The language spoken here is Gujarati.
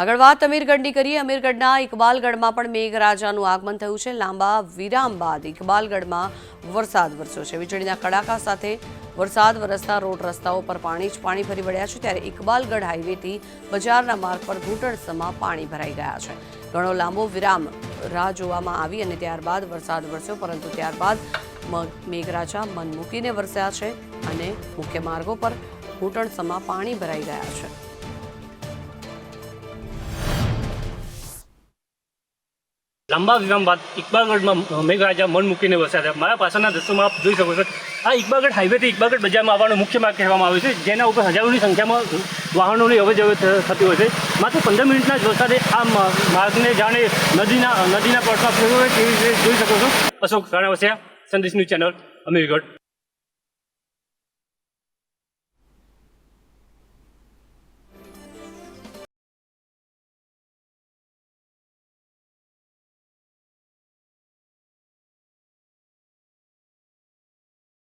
આગળ વાત અમીરગઢની કરીએ. અમીરગઢના ઇકબાલગઢમાં પણ મેઘરાજાનું આગમન થયું છે. લાંબા વિરામ બાદ ઇકબાલગઢમાં વરસાદ વરસ્યો છે. વીજળીના કડાકા સાથે વરસાદ વરસતા રોડ રસ્તાઓ પર પાણી જ પાણી ફરી વળ્યા છે. ત્યારે ઇકબાલગઢ હાઈવેથી બજારના માર્ગ પર ઘૂંટણસમાં પાણી ભરાઈ ગયા છે. ઘણો લાંબો વિરામ રાહ જોવામાં આવી અને ત્યારબાદ વરસાદ વરસ્યો, પરંતુ ત્યારબાદ મેઘરાજા મન મૂકીને વરસ્યા છે અને મુખ્ય માર્ગો પર ઘૂંટણસમાં પાણી ભરાઈ ગયા છે. લાંબા વિરામ બાદ ઇકબાલગઢમાં મેઘરાજા મન મૂકીને વસ્યા છે મારા પાછળના દ્રશ્યોમાં આપ જોઈ શકો છો આ ઇકબાલગઢ હાઈવેથી ઇકબાલગઢ બજારમાં આવવાનો મુખ્ય માર્ગ કહેવામાં આવે છે, જેના ઉપર હજારોની સંખ્યામાં વાહનોની અવરજવર થ- થતી હોય છે. માત્ર પંદર મિનિટના જ વરસાદે આ માર્ગને જાણે નદીના નદીના પડતા ફેરવ્યો હોય તેવી રીતે જોઈ શકો છો? અશોક રાણાવસિયા સંદેશ ન્યૂઝ ચેનલ, અમીરગઢ.